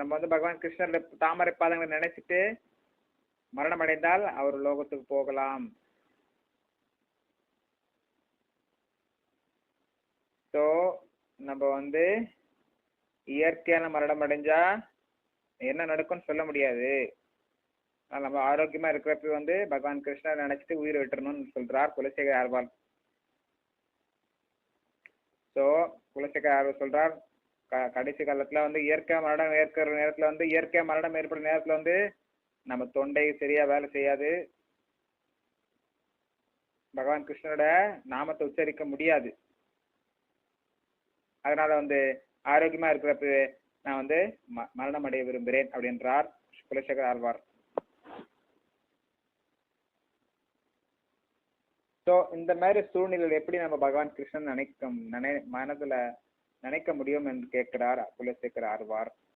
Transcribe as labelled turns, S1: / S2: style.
S1: நம்ம வந்து பகவான் கிருஷ்ணரில் தாமரை பாதங்களை நினைச்சிட்டு மரணம் அடைந்தால் அவர் லோகத்துக்கு போகலாம். ஸோ நம்ம வந்து இயற்கையான மரணம் அடைஞ்சா என்ன நடக்கும்னு சொல்ல முடியாது. நம்ம ஆரோக்கியமா இருக்கிறப்ப வந்து பகவான் கிருஷ்ணர் நினைச்சிட்டு உயிர் விட்டுறணும்னு சொல்றார் குலசேகர் ஆர்வால் ஸோ குலசேகர் ஆர்வல் சொல்றார் கடைசி காலத்துல வந்து இயற்கை மரணம் ஏற்கிற நேரத்துல வந்து இயற்கை மரணம் ஏற்படுற நேரத்துல வந்து நம்ம தொண்டை சரியா வேலை செய்யாது. பகவான் கிருஷ்ணனோட நாமத்தை உச்சரிக்க முடியாது. அதனால வந்து ஆரோக்கியமா இருக்கிறப்ப நான் வந்து ம- மரணம் அடைய விரும்புகிறேன் அப்படின்றார் குலசேகர் ஆழ்வார். ஸோ இந்த மாதிரி சூழ்நிலையில் எப்படி நம்ம பகவான் கிருஷ்ணன் நினைக்கும் நினை மனதுல நினைக்க முடியும் என்று கேட்கிறார் குலசேகர் ஆழ்வார்.